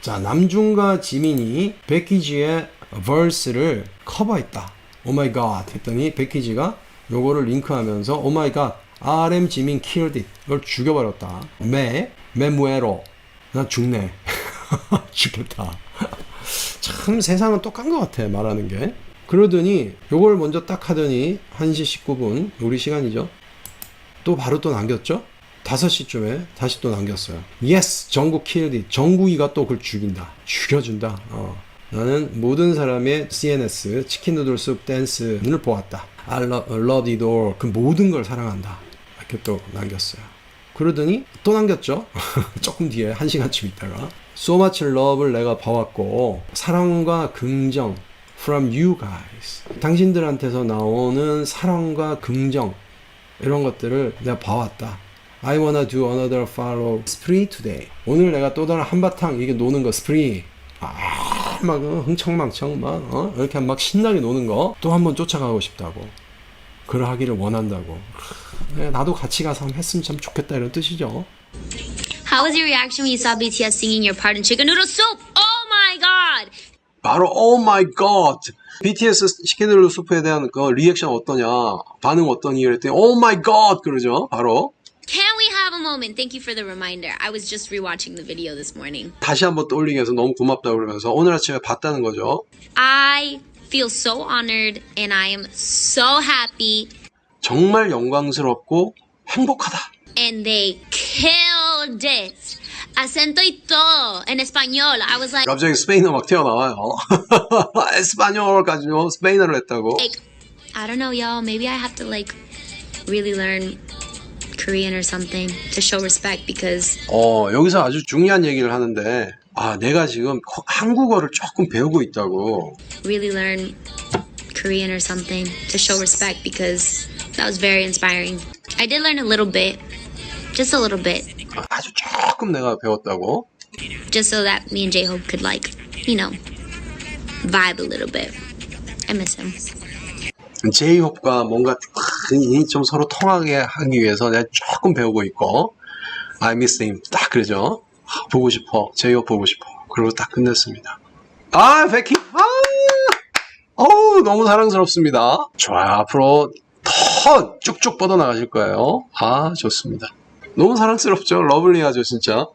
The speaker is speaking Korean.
자, 남준과 지민이 베키지의 verse를 커버했다. 오 마이 갓 했더니 베키지가 요거를 링크하면서 오 마이 갓 RM 지민 killed it. 이걸 죽여버렸다. 메, 메무에로. 나 죽네. 죽겠다. 참 세상은 똑같은 것 같아 말하는 게. 그러더니 요걸 먼저 딱 하더니 1시 19분 우리 시간이죠. 또 바로 또 남겼죠? 5시쯤에 다시 또 남겼어요. Yes, 정국 it. 정국이가 또 그걸 죽인다. 죽여준다. 어. 나는 모든 사람의 CNS, 치킨 누들 숲 댄스를 보았다. I love, love it all. 그 모든 걸 사랑한다. 이렇게 또 남겼어요. 그러더니 또 남겼죠. 조금 뒤에 한 시간쯤 있다가 So much love를 내가 봐왔고 사랑과 긍정 from you guys. 당신들한테서 나오는 사랑과 긍정 이런 것들을 내가 봐왔다. I wanna do another follow spree today. 오늘 내가 또 다른 한바탕 이게 노는 거 spree. 아, 막 어, 흥청망청 막 어? 이렇게 막 신나게 노는 거 또 한번 쫓아가고 싶다고. 그러하기를 원한다고. 네, 나도 같이 가서 한번 했으면 참 좋겠다 이런 뜻이죠. How was your reaction when you saw BTS singing your part in Chicken Noodle Soup? Oh my god! 바로 Oh my God. BTS 치킨들로 수프에 대한 그 리액션 어떠냐, 반응 어떠니 그랬더니 Oh my God 그러죠. 바로 moment? Thank you for the reminder. I was just rewatching the video this morning. 다시 한번 떠올리게 해서 너무 고맙다 그러면서 오늘 아침에 봤다는 거죠. I feel so honored and I am so happy. 정말 영광스럽고 행복하다. And they killed it. Acento y todo en español. I was like, 갑자기 스페인어 막 튀어나와요. 에스파뇰까지요. 스페인어를 했다고. like, I don't know, y'all. Maybe I have to like really learn Korean or something to show respect because 어, 여기서 아주 중요한 얘기를 하는데 아, 내가 지금 코- 한국어를 조금 배우고 있다고. really learn Korean or something to show respect because that was very inspiring. I did learn a little bit, just a little bit, 아주 조금 내가 배웠다고. just so that me and J Hope could like, you know, vibe a little bit. I miss him. 제이홉과 뭔가 이- 좀 서로 통하게 하기 위해서 내가 조금 배우고 있고 I miss him. 딱 그러죠. 아, 보고 싶어. 제이홉 보고 싶어. 그리고 딱 끝냈습니다. 아 베키 아! 어우 너무 사랑스럽습니다. 좋아요. 앞으로 더 쭉쭉 뻗어나가실 거예요. 아 좋습니다. 너무 사랑스럽죠? 러블리하죠 진짜